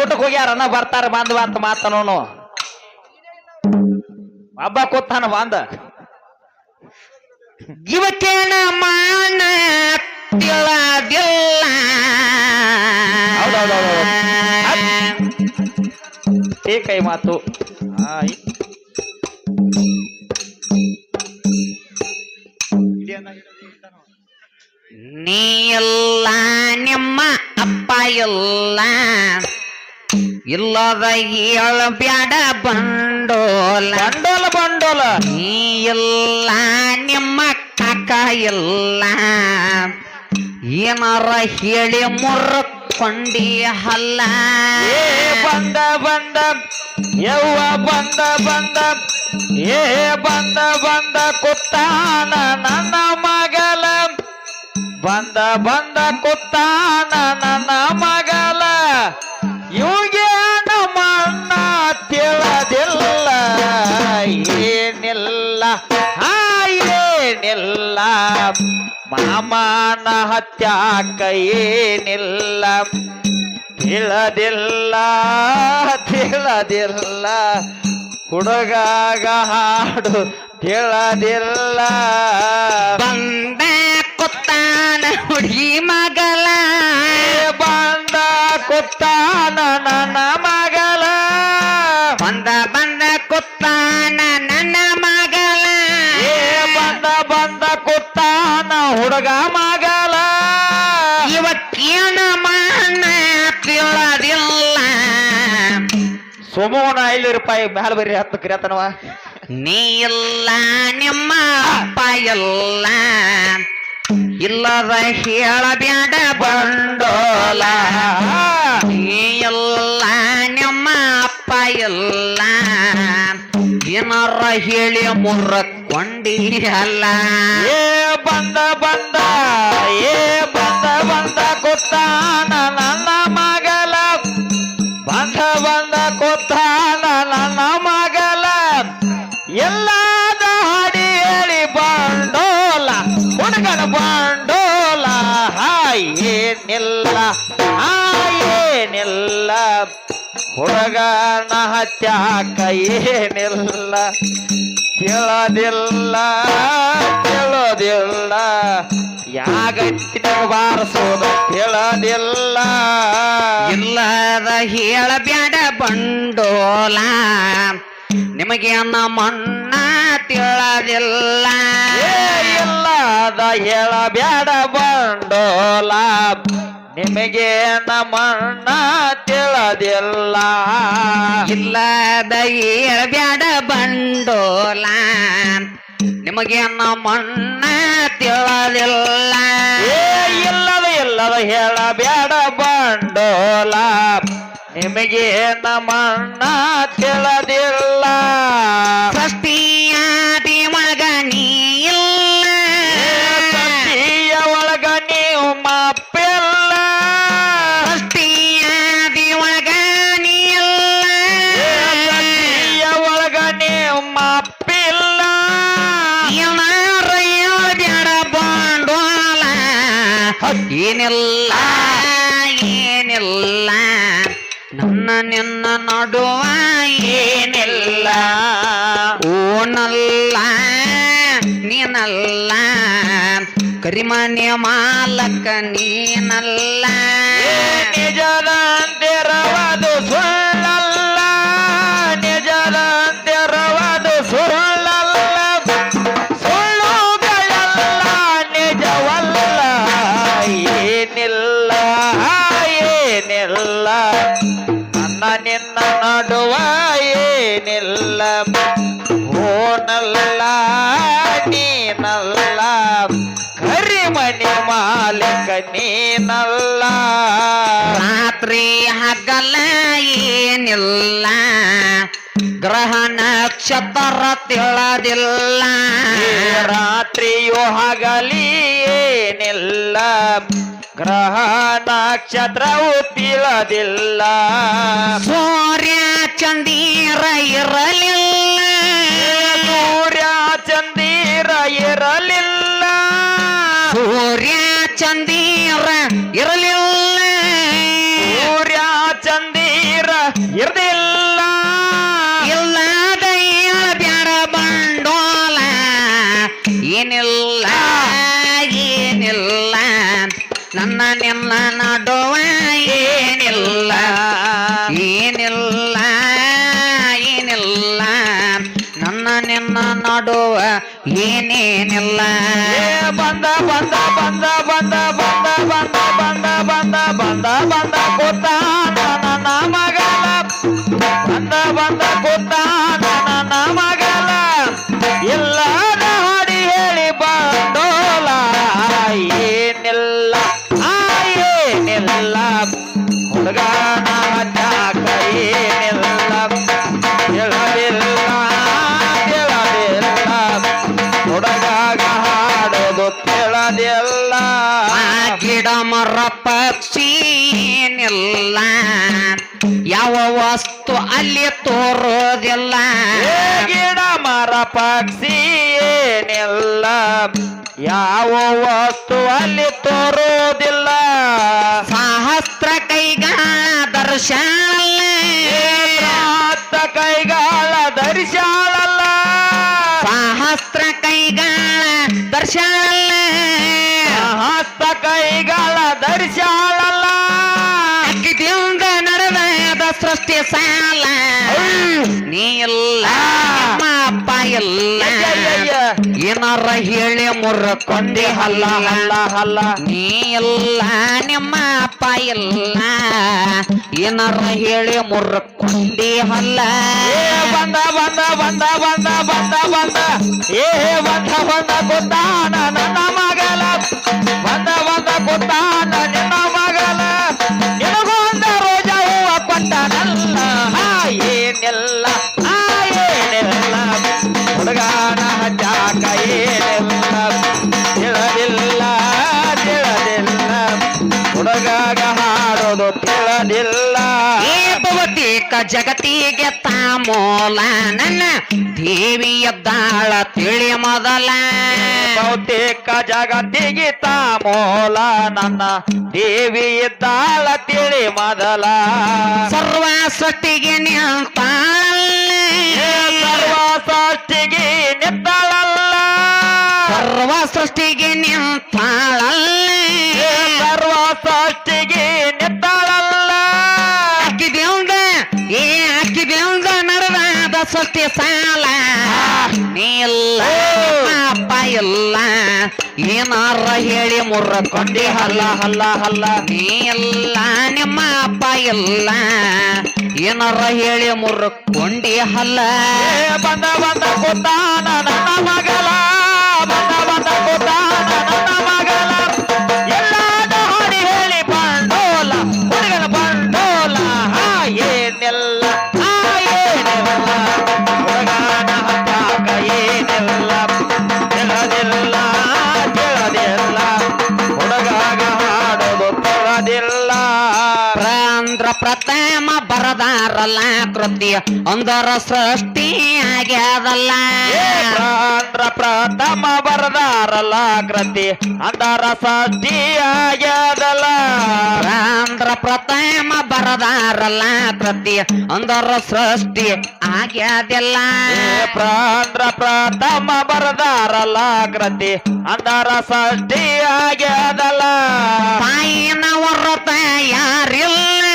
ಊಟಕ್ಕೆ ಹೋಗ್ಯಾರನ್ನ ಬರ್ತಾರ? ಬಂದ್ ಬಂತ ಮಾತನೋನು ಹಬ್ಬ ಕೂತಾನ ಬಂದ. ಇವತ್ತೇನ ಮಾಣ ತಿಳದಿಲ್ಲ. ಏ ಕೈ ಮಾತು. ನೀ ಎಲ್ಲ ನಿಮ್ಮ ಅಪ್ಪ ಇಲ್ಲ ಇಲ್ಲದ ಹೇಳ ಬ್ಯಾಡ ಬಂಡೋಲ ಬಂಡೋಲ ಬಂಡೋಲ ನೀ ಇಲ್ಲ ನಿಮ್ಮ ಕಾಕ ಇಲ್ಲ ಏನಾರ ಹೇಳಿ ಮುರ್ಕೊಂಡಿ ಹಲ್ಲ ಏ ಬಂದ ಬಂದ ಯವ್ವ ಬಂದ ಬಂದ ಏ ಬಂದ ಬಂದ ಕುತ್ತಾನ ನನ್ನ ಮಗಲ ಬಂದ ಬಂದ ಕುತ್ತಾನ ಮಾಮನ ಹತ್ಯಾಕ ಏನಿಲ್ಲ. ತಿಳದಿಲ್ಲ ತಿಳದಿಲ್ಲ. ಹುಡುಗಾಗ ಹಾಡು ತಿಳದಿಲ್ಲ. ಐದು ರೂಪಾಯಿ ಮ್ಯಾಲ ಬರ್ರಿ ಹತ್ತು ಕರಿಯತನವ ನೀ ಇಲ್ಲ ನಿಮ್ಮ ಅಪ್ಪ ಇಲ್ಲ. ಇಲ್ಲದ ಹೇಳಬ್ಯಾಡ ಬಂಡೋಲ. ನೀ ಇಲ್ಲ ನಿಮ್ಮ ಅಪ್ಪ ಇಲ್ಲ. ಏನಾರ ಹೇಳಿ ಮುರ್ಕೊಂಡಿ ಅಲ್ಲ ಏ ಬಂದ ಬಂದ ಏನಿಲ್ಲ ಆ ಏನಿಲ್ಲ ಹುಡುಗನ ಹತ್ಯಾಕ ಏನಿಲ್ಲ ಕೇಳೋದಿಲ್ಲ ಕೇಳೋದಿಲ್ಲ. ಯಾಗಟ್ಟಿನ ಬಾರಿಸೋದು ಕೇಳೋದಿಲ್ಲ. ಇಲ್ಲದ ಹೇಳಬೇಡ ಬಂಡೋಲ. ನಿಮಗೆ ಮಣ್ಣ ತಿಳದಿಲ್ಲ. ಏ ಬ್ಯಾಡ ಬಂಡೋಲ. ನಿಮಗೆ ನಮ್ಮಣ್ಣ ತಿಳದಿಲ್ಲ. ಇಲ್ಲದ ಹೇಳಬ್ಯಾಡ ಬಂಡೋಲ. ನಿಮಗೆ ನಮ್ಮಣ್ಣ ತಿಳದಿಲ್ಲ. ಇಲ್ಲದ ಇಲ್ಲದ ಹೇಳಬ್ಯಾಡ ಬಂಡೋಲ. ನಿಮಗೆ ನಮ್ಮಣ್ಣ ತಿಳದಿಲ್ಲ. ಏನಿಲ್ಲ ಏನಿಲ್ಲ. ನನ್ನ ನಿನ್ನ ನಡುವ ಏನಿಲ್ಲ. ಓನಲ್ಲ ನೀನಲ್ಲ. ಕರಿಮನೆ ಮಾಲಕ ನೀನಲ್ಲ. ನಿಜದಂತಿರವದು ಸುಳ್ಳಲ್ಲ ಕರಿಮನೆ ಮಾಲಕ ನೀನಲ್ಲ. ರಾತ್ರಿ ಹಗಲ ಏನಿಲ್ಲ. ಗ್ರಹ ನಕ್ಷತ್ರ ತಿಳದಿಲ್ಲ. ರಾತ್ರಿಯು ಹಗಲಿ ಏನಿಲ್ಲ. ಗ್ರಹ ನಕ್ಷತ್ರವು ತಿಳದಿಲ್ಲ ಸೂರ್ಯ ಚಂದೀರ ಇರಲಿಲ್ಲ. ಊರ್ಯ ಚಂದೀರ ಇರಲಿಲ್ಲ. ಊರ್ಯ ಚಂದೀರ ಇರಲಿಲ್ಲ. ಇಲ್ಲ ದೈಯ ಬ್ಯಾಡ ಬಂಡೋಲ. ಏನಿಲ್ಲ ಏನಿಲ್ಲ. ನನ್ನ ನಿನ್ನ ನಡುವ ಏನಿಲ್ಲ. ಏನಿಲ್ಲ ಏನಿಲ್ಲ. ನನ್ನ ನಿನ್ನ ನಡುವ ಏನೇನಿಲ್ಲ. பந்த பந்த பந்த பந்த ಕೇಳದಿಲ್ಲ ಆ ಗಿಡ ಮರ ಪಕ್ಷಿ ಏನಿಲ್ಲ. ಯಾವ ವಸ್ತು ಅಲ್ಲಿ ತೋರೋದಿಲ್ಲ. ಗಿಡ ಮರ ಪಕ್ಷಿ ಏನಿಲ್ಲ. ಯಾವ ವಸ್ತು ಅಲ್ಲಿ ತೋರೋದಿಲ್ಲ. ಸಹಸ್ರ ಕೈಗ ಹತ್ತ ಕೈಗಾಲ ದರ್ಶಾಲಲ್ಲ ಸಹಸ್ರ ಕೈಗಾಲ ದರ್ಶನ ಹತ್ತ ಕೈಗಾಲ ಧರಿಸಾಳಲ್ಲ ಅಕ್ಕಿದಿಂದ ನಡೆದ ಸೃಷ್ಟಿ ಸಾಲ. ನೀ ಇಲ್ಲ ನಿಮ್ಮ ಅಪ್ಪ ಇಲ್ಲ ಅಯ್ಯಯ್ಯಯ್ಯ. ಏನಾರ ಹೇಳಿ ಮುರ್ಕೊಂಡಿ ಹಲ್ಲ ಹಲ್ಲ. ಹಲ್ಲ ನೀ ಇಲ್ಲ ನಿಮ್ಮ ಅಪ್ಪ ಇಲ್ಲ ಏನಾರ ಹೇಳಿ ಮುರ್ಕೊಂಡಿ ಹಲ್ಲ. ಏ ಬಂದ ಬಂದ ಬಂದ ಬಂದ ಬಂದ ಬಂದ. ಏ ಬಂದ ಬಂದ ಗೊತ್ತಾನ ನನ್ನ ಮಗಲ ಬಂದ Santana. ಜಗತ್ತಿಗೆ ತಾಮೂಲ ನನ್ನ ದೇವಿ ಎದ್ದಾಳ ತಿಳಿ ಮೊದಲ. ಬಹುತೇಕ ಜಗತ್ತಿಗೆ ತಾಮೂಲ ನನ್ನ ದೇವಿ ಇದ್ದಾಳ ತಿಳಿ ಮೊದಲ. ಸರ್ವ ಸೃಷ್ಟಿಗೆ ನಿಂತಾಳ ಏ ಸರ್ವ ಸೃಷ್ಟಿಗೆ ನಿಂತಾಳಲ್ಲ. ಸರ್ವ ಸೃಷ್ಟಿಗೆ ನಿಂತಾಳ ನೀ ಇಲ್ಲ ಅಪ್ಪ ಇಲ್ಲ. ಏನಾರ ಹೇಳಿ ಮುರ್ರ ಕೊಂಡಿ ಹಲ್ಲ ಹಲ್ಲ ಹಲ್ಲ. ನೀ ಇಲ್ಲ ನಿಮ್ಮ ಅಪ್ಪ ಇಲ್ಲ. ಏನಾರ ಹೇಳಿ ಮುರ್ಕೊಂಡಿ ಹಲ್ಲ. ಬಂದ ಬಂದ ಕೂತಾನ ನನ್ನ ಮಗಲ ಪ್ರಥಮ ಬರದಾರಲ್ಲ ಕೃತಿ ಅಂದರ ಸೃಷ್ಟಿ ಆಗ್ಯಾದಲ್ಲ. ಅಂದ್ರ ಪ್ರಥಮ ಬರದಾರಲ್ಲ ಕೃತಿ ಅಂದರ ಸೃಷ್ಟಿ ಆಗ್ಯಾದಲ್ಲ. ಅಂದ್ರ ಪ್ರಥಮ ಬರದಾರಲ್ಲ ಕೃತಿ ಅಂದರ ಸೃಷ್ಟಿ ಆಗ್ಯಾದಲ್ಲ. ಪ್ರಾಂದ್ರ ಪ್ರಥಮ ಬರದಾರಲ್ಲ ಕೃತಿ ಅಂದರ ಸೃಷ್ಟಿ ಆಗ್ಯಾದಲ್ಲ. ತಾಯಿನ ಹೊರತ ಯಾರಿಲ್ಲ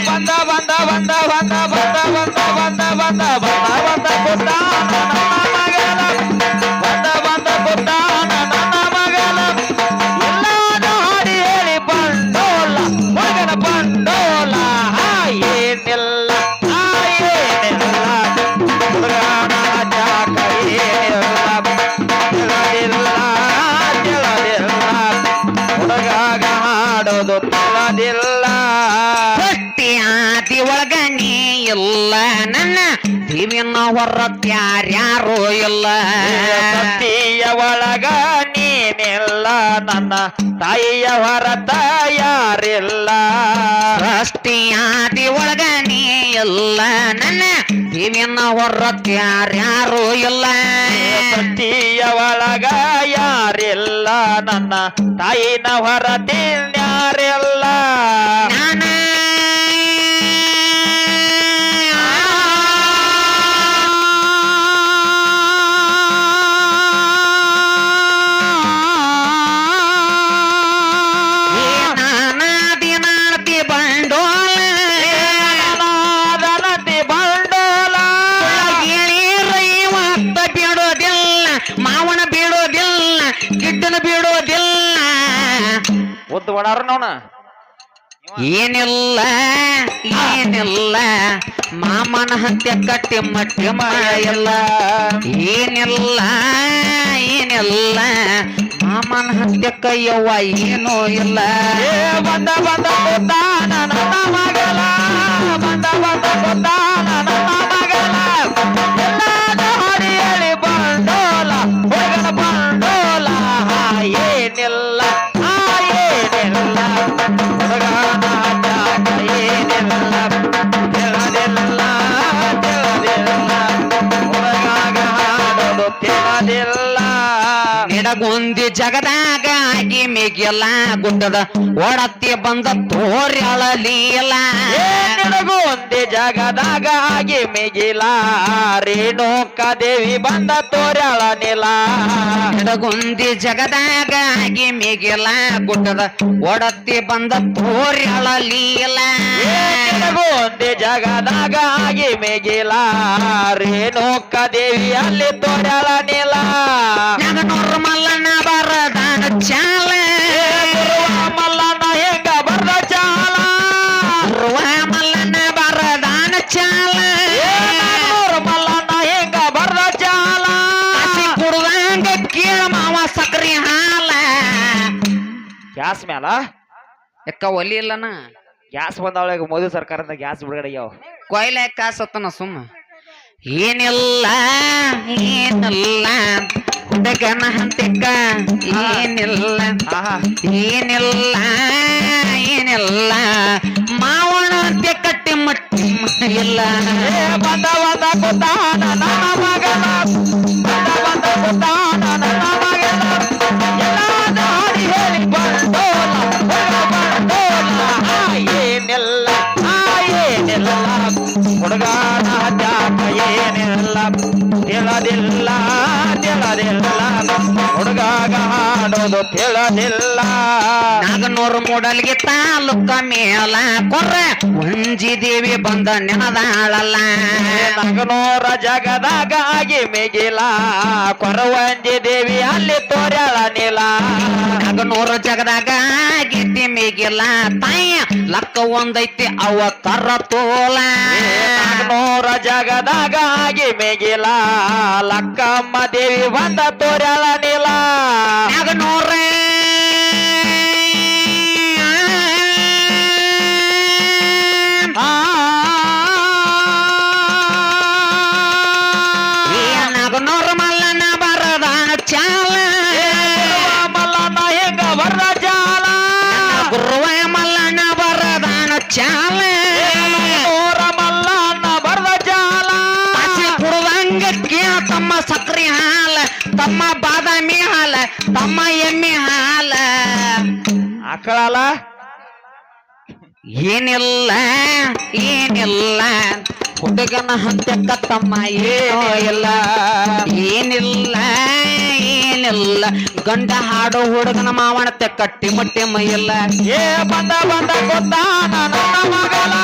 ಬಂದ ಬಂದ ಬಂದ ಬಂದ ಬಂದ ಬಂದ ಬಂದ ಬಂದ ಬಂದ ಬಂದ ಗುಡ್ಡ ಹಾಡೋದು ತನದಿಲ್ಲ ಹೊಟ್ಟಿ ಆತಿ ಒಳಗ ನೀ ಇಲ್ಲ. ನನ್ನ ದಿವಿನ ಹೊರತ್ಯಾರ್ಯಾರು ಇಲ್ಲ. ಸತಿಯ ಒಳಗ ನೀನಿಲ್ಲ ನನ್ನ ತಾಯಿಯ ಹೊರತ ಯಾರಿಲ್ಲ. ಸೃಷ್ಟಿಯಾದಿ ಒಳಗ ನೀ ಎಲ್ಲ ನನ್ನ ದೇವಿಯನ್ನ ಹೊರಕ್ಕೆ ಯಾರ್ಯಾರು ಇಲ್ಲ. ಪ್ರತಿಯ ಒಳಗ ಯಾರಿಲ್ಲ ನನ್ನ ತಾಯಿನ ಹೊರತಿನ್ಯಾರಿಲ್ಲ ಜ್ಞಾನ ಉದ್ದು ಒಡಾರ ನೋಣ ಏನಿಲ್ಲ ಏನಿಲ್ಲ ಮಾಮನ ಹತ್ಯೆ ಕಟ್ಟಿ ಮಟ್ಟಿ ಇಲ್ಲ ಏನಿಲ್ಲ ಏನಿಲ್ಲ ಮಾಮನ ಹತ್ಯೆ ಕೈಯವ್ವ ಏನೂ ಇಲ್ಲ ಏ ಬಂದ ಬಂದ ಗೊತ್ತಾನ ನನ್ನ ಮಗಲ ಬಂದ ಬಂದ ಗೊತ್ತಾನ ನಿಡಗುಂದಿ ಜಗದಾಗ ಆಗಿ ಮೇಗಿಯಲ್ಲ ಗುಡ್ಡದ ಒಡತ್ತಿ ಬಂದ ತೋರ್ಯಾಳಲಿಲ್ಲ ನಿನಗೂ ಒಂದೇ ಜಾಗದಾಗ ಆಗಿ ಮೇಗಿಲ್ಲ ರೇಣುಕ ದೇವಿ ಬಂದ ತೋರಿ ಅಳನಿಲ್ಲ ನಿಡಗುಂದಿ ಜಗದಾಗ ಆಗಿ ಮೇಗಿಲ್ಲ ಗುಡ್ಡದ ಓಡತ್ತಿ ಬಂದ ತೋರ್ಯಾಳಲಿಲ್ಲ ನಿನಗೂ ಒಂದೇ ಜಾಗದಾಗ ಆಗಿ ಮೇಗಿಲ್ಲ ರೇಣುಕ ದೇವಿ ಅಲ್ಲಿ ತೋರ್ಯಾಳ ನಿಲ ನಗನೂರ ಮಲ್ಲಣ್ಣ ಬರದಾನ ಚಾಲ ಮಲ್ಲನ ಹೆಂಗ ಬರ್ದ ಚಾಲ ರುವ ಮಲ್ಲನ ಬರದಾನ ಚಾಲ ನಾಲ್ನೂರು ಹೆಂಗ ಬರ್ದ ಚಾಲ ಕುಡ್ದಂಗ ಕೇಳ ಮಾವ ಸಕ್ರಿ ಹಾಲ. ಗ್ಯಾಸ್ ಮ್ಯಾಲ? ಎಕ್ಕ ಒಲಿ ಇಲ್ಲನ? ಗ್ಯಾಸ್ ಬಂದವಳ ಮೋದಿ ಸರ್ಕಾರದಿಂದ ಗ್ಯಾಸ್ ಬಿಡುಗಡೆ ಆಗ್ಯಾವ. ಕೊಯ್ಲ ಕಾಸತ್ತನ ಸುಮ್ಮ. ಏನಿಲ್ಲ ಏನಿಲ್ಲ ಹುಡುಗನ ಹಂತಕ್ಕ ಏನಿಲ್ಲ ಏನಿಲ್ಲ ಏನಿಲ್ಲ. ಮಾವಣ ಅಂತೆ ಕಟ್ಟಿ ಮಟ್ಟಿ ಇಲ್ಲ ಬಂದ ಬಂದ ನನ್ನ ಮಗನ ಬಂದ ಬಂದ ಹಾಡೋದು ತಿಳಲಿಲ್ಲ ನಾಗನೂರು ಮೂಡಲ್ಗೆ ತಾಲೂಕ ಮೇಲ ಕೊರ್ರ ಒಂಜಿ ದೇವಿ ಬಂದ ನೆನದಾಳಲ್ಲ. ನಾಗನೂರ ಜಗದಾಗ ಆಗಿ ಕೊರ ಒಂಜಿ ದೇವಿ ಅಲ್ಲಿ ತೋರ್ಯಾಳ ನಾಗನೂರ ನಾಗನೂರು ಜಗದಾಗ ಗಿದ್ದಿ ಮೇಗಿಲ್ಲ ತಾಯ ಲಕ್ಕ ಒಂದೈತಿ ಅವ ಕರ ತೋಲ. ನಾಗನೂರ ಜಗದಾಗ ಆಗಿ ಮಿಗಿಲ ಲಕ್ಕಮ್ಮ ದೇವಿ ಬಂದ ತೋರ್ಯಾಳ ನೀಲ. ನಾಗನೂರ ಚಾಲ ಮಲ್ಲಣ್ಣ ಬರ್ದ ಜಾಲ. ಕುಡ್ದಂಗ ತಮ್ಮ ಸಕ್ರಿ ಹಾಲ ತಮ್ಮ ಬಾದಾಮಿ ಹಾಲ ತಮ್ಮ ಎಮ್ಮೆ ಹಾಲ. ಆಕಳಲ್ಲ? ಏನಿಲ್ಲ ಏನಿಲ್ಲ. ಹುಡುಗನ ಹಂತಕ್ಕ ತಮ್ಮ ಏನೋ ಇಲ್ಲ, ಏನಿಲ್ಲ ಏನಿಲ್ಲ. ಗಂಡ ಹಾಡೋ ಹುಡುಗನ ಮಾವಣತೆ ಕಟ್ಟಿ ಮುಟ್ಟಿ ಮೈಯಿಲ್ಲ ಏ ಬಂದ ಬಂದ ಗೊತ್ತಾನ ನನ್ನ ಮಗಲ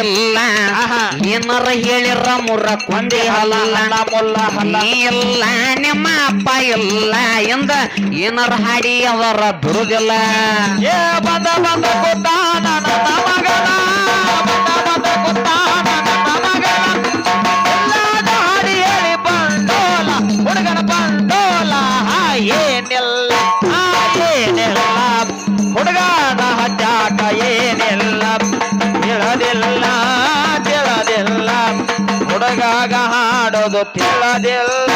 ಇಲ್ಲ. ಏನಾರ ಹೇಳಿರ ಮುರ ಕೊಂದಿ ಹಲ್ಲ ಮುಲ್ಲ ಹಲ್ಲ. ನೀ ಇಲ್ಲ ನಿಮ್ಮ ಅಪ್ಪ ಇಲ್ಲ ಎಂದ ಏನಾರ ಹಾಡಿ ಅವರ ದುರುದಿಲ್ಲ. ಏ ಬಂದ ಬಂದ ಕೂತ ತಿಳದಿಲ್ಲ